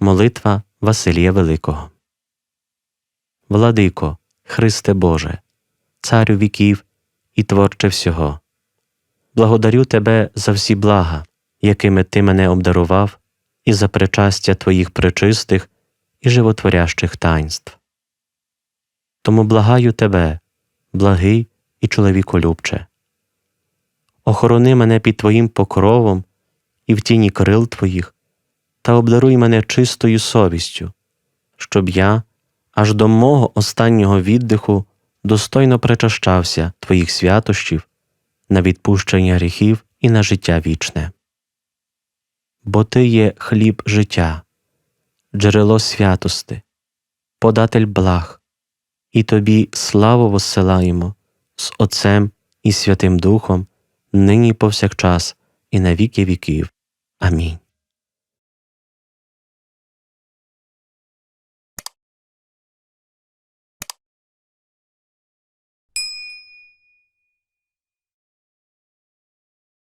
Молитва Василія Великого. Владико, Христе Боже, Царю віків і Творче всього. Благодарю Тебе за всі блага, якими Ти мене обдарував, і за причастя Твоїх пречистих і животворящих таїнств. Тому благаю Тебе, благий і чоловіколюбче. Охорони мене під Твоїм покровом і в тіні крил Твоїх, та обдаруй мене чистою совістю, щоб я аж до мого останнього віддиху достойно причащався Твоїх святощів на відпущення гріхів і на життя вічне. Бо Ти є хліб життя, джерело святости, податель благ, і Тобі славу воссилаємо з Отцем і Святим Духом, нині повсякчас, і на віки віків. Амінь.